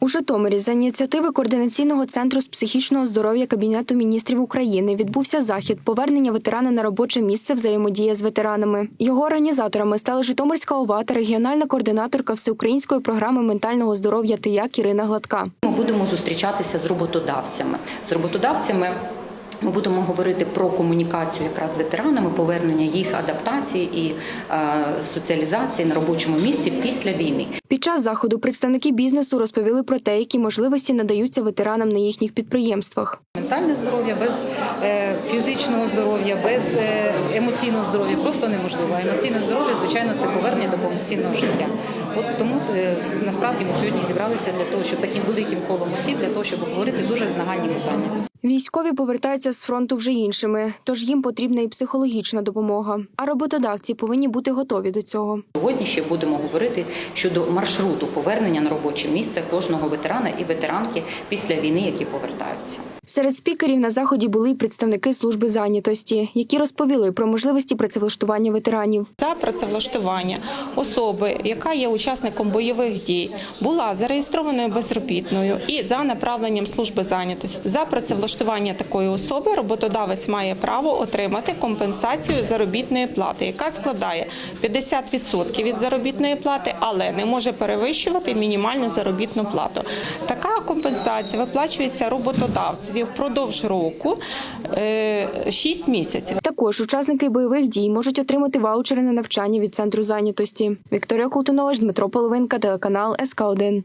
У Житомирі за ініціативи координаційного центру з психічного здоров'я Кабінету міністрів України відбувся захід повернення ветерана на робоче місце взаємодія з ветеранами. Його організаторами стали Житомирська ОВА та регіональна координаторка всеукраїнської програми ментального здоров'я ТИЯК Ірина Гладка. Ми будемо зустрічатися з роботодавцями. З роботодавцями ми будемо говорити про комунікацію якраз з ветеранами, повернення їх адаптації і е, соціалізації на робочому місці після війни. Під час заходу представники бізнесу розповіли про те, які можливості надаються ветеранам на їхніх підприємствах. Ментальне здоров'я без е, фізичного здоров'я, без е, емоційного здоров'я просто неможливо. Емоційне здоров'я, звичайно, це повернення до повноцінного життя. От тому е, насправді ми сьогодні зібралися для того, щоб таким великим колом осіб, для того, щоб обговорити дуже нагальні питання. Військові повертаються з фронту вже іншими, тож їм потрібна і психологічна допомога. А роботодавці повинні бути готові до цього. Сьогодні ще будемо говорити щодо маршруту повернення на робоче місце кожного ветерана і ветеранки після війни, які повертаються. Серед спікерів на заході були й представники служби зайнятості, які розповіли про можливості працевлаштування ветеранів. За працевлаштування особи, яка є учасником бойових дій, була зареєстрованою безробітною і за направленням служби зайнятості за працевлаштування такої особи роботодавець має право отримати компенсацію заробітної плати, яка складає 50% від заробітної плати, але не може перевищувати мінімальну заробітну плату. Така компенсація виплачується роботодавцеві впродовж року 6 місяців. Також учасники бойових дій можуть отримати ваучери на навчання від центру зайнятості. Вікторія Колтунова, Дмитро Половинка, телеканал СК 1